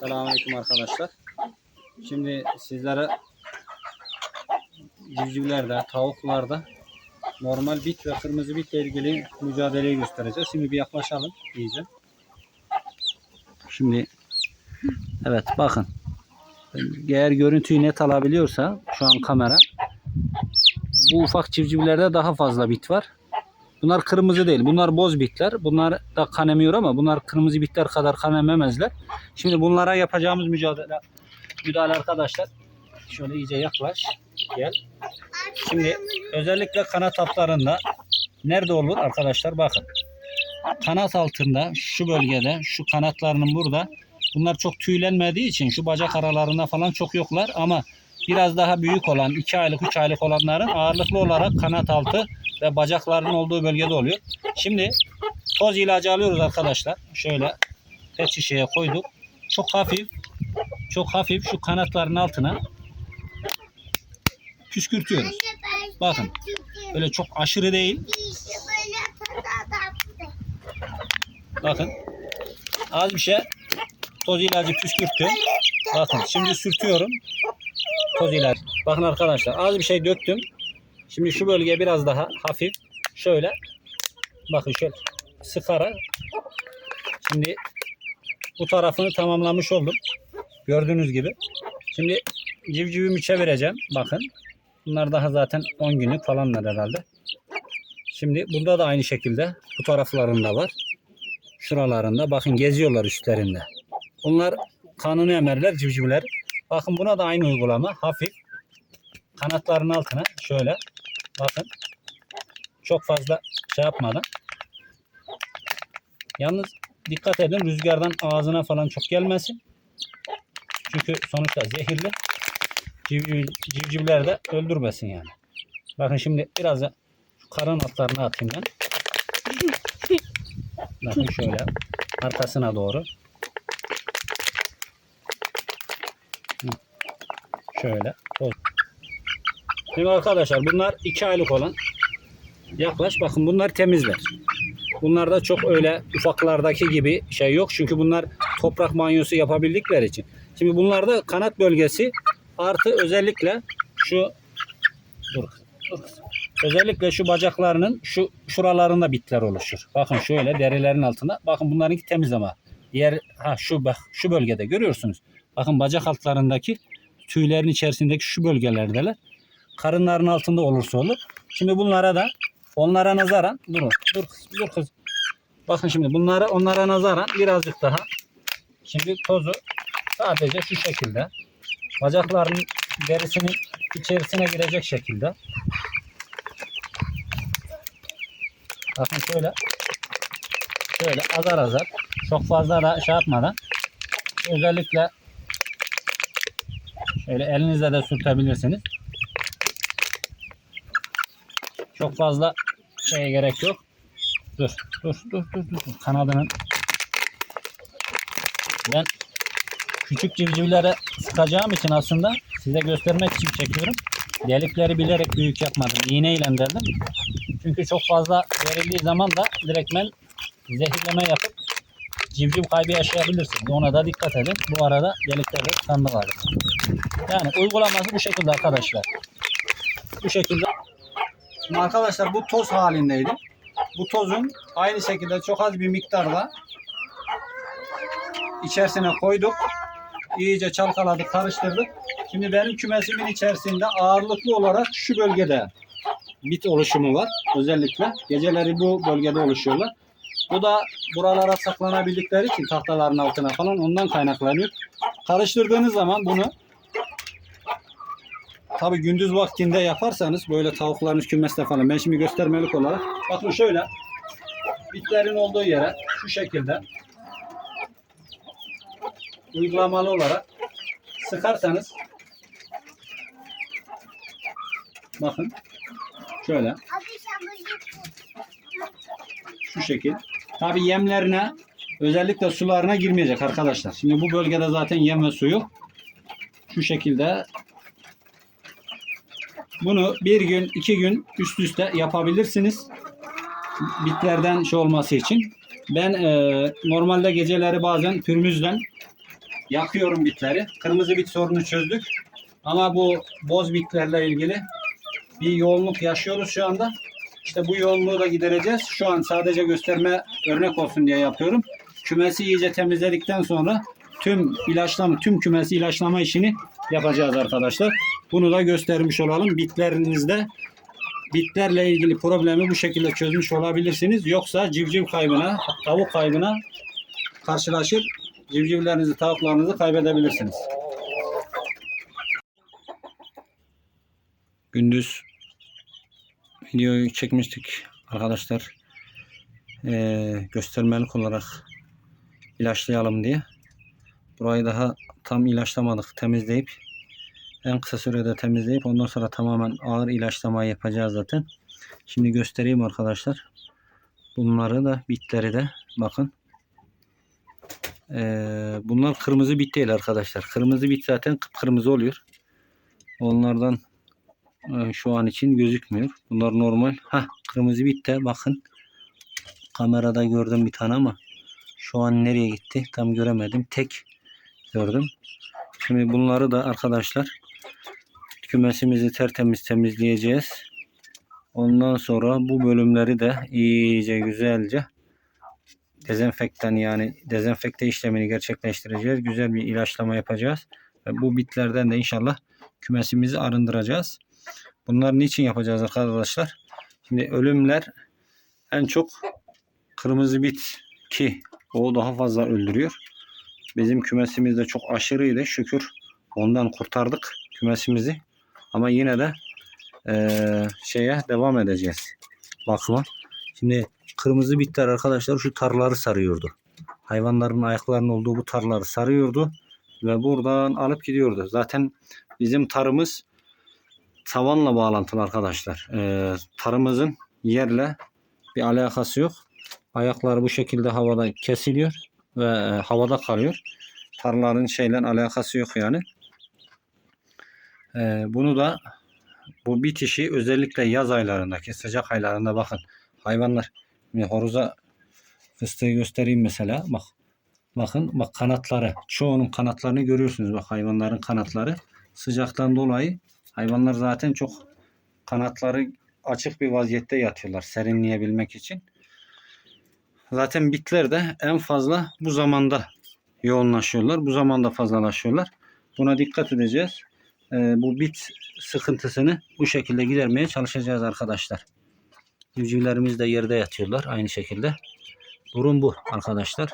Selamünaleyküm arkadaşlar. Şimdi sizlere civcivlerde, tavuklarda normal bit ve kırmızı bitle ilgili mücadeleyi göstereceğiz. Şimdi bir yaklaşalım iyice. Şimdi evet bakın. Eğer görüntüyü net alabiliyorsa şu an kamera bu ufak civcivlerde daha fazla bit var. Bunlar kırmızı değil. Bunlar boz bitler. Bunlar da kan emiyor ama bunlar kırmızı bitler kadar kan ememezler. Şimdi bunlara yapacağımız mücadele müdahale arkadaşlar. Şöyle iyice yaklaş. Gel. Şimdi özellikle kanat altlarında nerede olur arkadaşlar bakın. Kanat altında şu bölgede şu kanatlarının burada bunlar çok tüylenmediği için şu bacak aralarında falan çok yoklar ama biraz daha büyük olan 2 aylık 3 aylık olanların ağırlıklı olarak kanat altı ve bacaklarının olduğu bölgede oluyor. Şimdi toz ilacı alıyoruz arkadaşlar. Şöyle pet şişeye koyduk. Çok hafif çok hafif şu kanatların altına püskürtüyoruz. Bakın böyle çok aşırı değil. Bakın az bir şey toz ilacı püskürttüm. Bakın şimdi sürtüyorum. Toz ilacı. Bakın arkadaşlar az bir şey döktüm. Şimdi şu bölgeye biraz daha hafif şöyle bakın şöyle sıkarak şimdi bu tarafını tamamlamış oldum. Gördüğünüz gibi. Şimdi civcivimi çevireceğim. Bakın. Bunlar daha zaten 10 günlük falanlar herhalde. Şimdi burada da aynı şekilde bu taraflarında var. Şuralarında bakın geziyorlar üstlerinde. Bunlar kanını emerler civcivler. Bakın buna da aynı uygulama. Hafif kanatların altına şöyle bakın çok fazla şey yapmadan yalnız dikkat edin rüzgardan ağzına falan çok gelmesin. Çünkü sonuçta zehirli. Civciv, civcivler de öldürmesin yani. Bakın şimdi biraz da şu karın altlarına atayım ben. Bakın şöyle arkasına doğru. Hı. Şöyle. Şimdi arkadaşlar bunlar 2 aylık olan yaklaş bakın bunlar temizler. Bunlarda çok öyle ufaklardaki gibi şey yok. Çünkü bunlar toprak banyosu yapabildikleri için. Şimdi bunlarda kanat bölgesi artı özellikle şu dur, dur. Özellikle şu bacaklarının şu şuralarında bitler oluşur. Bakın şöyle derilerin altında. Bakın bunlarınki temiz ama. Diğer ha şu bak şu bölgede görüyorsunuz. Bakın bacak altlarındaki tüylerin içerisindeki şu bölgelerdeler. Karınların altında olursa olur. Şimdi bunlara da onlara nazaran dur dur kız, dur kız. Bakın şimdi bunlara onlara nazaran birazcık daha şimdi tozu sadece şu şekilde bacakların derisinin içerisine girecek şekilde bakın şöyle şöyle azar azar çok fazla da şey yapmadan özellikle şöyle elinizle de sürtebilirsiniz. Çok fazla şeye gerek yok. Dur, dur, dur, dur, dur. Kanadının ben küçük civcivlere sıkacağım için aslında size göstermek için çekiyorum. Delikleri bilerek büyük yapmadım. İğneyle deldim. Çünkü çok fazla verildiği zaman da direktmen zehirleme yapıp civciv kaybı yaşayabilirsiniz. Ona da dikkat edin. Bu arada delikleri kanlı var. Yani uygulaması bu şekilde arkadaşlar. Bu şekilde. Şimdi arkadaşlar bu toz halindeydi. Bu tozun aynı şekilde çok az bir miktarda içerisine koyduk. İyice çalkaladık, karıştırdık. Şimdi benim kümesimin içerisinde ağırlıklı olarak şu bölgede bit oluşumu var. Özellikle geceleri bu bölgede oluşuyorlar. Bu da buralara saklanabildikleri için tahtaların altına falan ondan kaynaklanıyor. Karıştırdığınız zaman bunu Tabi gündüz vaktinde yaparsanız böyle tavuklarınız kümeste falan. Ben şimdi göstermelik olarak. Bakın şöyle. Bitlerin olduğu yere şu şekilde uygulamalı olarak sıkarsanız bakın şöyle şu şekil. Tabi yemlerine özellikle sularına girmeyecek arkadaşlar. Şimdi bu bölgede zaten yem ve su yok. Şu şekilde bunu bir gün, iki gün üst üste yapabilirsiniz. Bitlerden şey olması için. Ben e, normalde geceleri bazen pürmüzden yakıyorum bitleri. Kırmızı bit sorunu çözdük. Ama bu boz bitlerle ilgili bir yoğunluk yaşıyoruz şu anda. İşte bu yoğunluğu da gidereceğiz. Şu an sadece gösterme örnek olsun diye yapıyorum. Kümesi iyice temizledikten sonra tüm ilaçlama, tüm kümesi ilaçlama işini yapacağız arkadaşlar. Bunu da göstermiş olalım. Bitlerinizde bitlerle ilgili problemi bu şekilde çözmüş olabilirsiniz. Yoksa civciv kaybına, tavuk kaybına karşılaşır. Civcivlerinizi, tavuklarınızı kaybedebilirsiniz. Gündüz videoyu çekmiştik arkadaşlar. Ee, göstermelik olarak ilaçlayalım diye. Burayı daha tam ilaçlamadık. Temizleyip en kısa sürede temizleyip ondan sonra tamamen ağır ilaçlama yapacağız zaten. Şimdi göstereyim arkadaşlar. Bunları da bitleri de bakın. Ee, bunlar kırmızı bit değil arkadaşlar. Kırmızı bit zaten kıpkırmızı oluyor. Onlardan e, şu an için gözükmüyor. Bunlar normal. Ha kırmızı bit de bakın. Kamerada gördüm bir tane ama şu an nereye gitti tam göremedim. Tek gördüm. Şimdi bunları da arkadaşlar kümesimizi tertemiz temizleyeceğiz. Ondan sonra bu bölümleri de iyice güzelce dezenfektan yani dezenfekte işlemini gerçekleştireceğiz. Güzel bir ilaçlama yapacağız. Ve bu bitlerden de inşallah kümesimizi arındıracağız. Bunları niçin yapacağız arkadaşlar? Şimdi ölümler en çok kırmızı bit ki o daha fazla öldürüyor. Bizim kümesimizde çok aşırıydı. Şükür ondan kurtardık kümesimizi. Ama yine de eee, şeye devam edeceğiz. Bakıma. Şimdi kırmızı bitler arkadaşlar şu tarları sarıyordu. Hayvanların ayaklarının olduğu bu tarları sarıyordu. Ve buradan alıp gidiyordu. Zaten bizim tarımız tavanla bağlantılı arkadaşlar. Eee, tarımızın yerle bir alakası yok. Ayaklar bu şekilde havada kesiliyor ve e, havada kalıyor. Tarlaların şeyle alakası yok yani. Ee, bunu da bu bitişi özellikle yaz aylarındaki sıcak aylarında bakın hayvanlar Şimdi horoza fıstığı göstereyim mesela bak bakın bak kanatları çoğunun kanatlarını görüyorsunuz bak hayvanların kanatları sıcaktan dolayı hayvanlar zaten çok kanatları açık bir vaziyette yatıyorlar serinleyebilmek için. Zaten bitler de en fazla bu zamanda yoğunlaşıyorlar. Bu zamanda fazlalaşıyorlar. Buna dikkat edeceğiz. Ee, bu bit sıkıntısını bu şekilde gidermeye çalışacağız arkadaşlar. Civcivlerimiz de yerde yatıyorlar aynı şekilde. Durum bu arkadaşlar.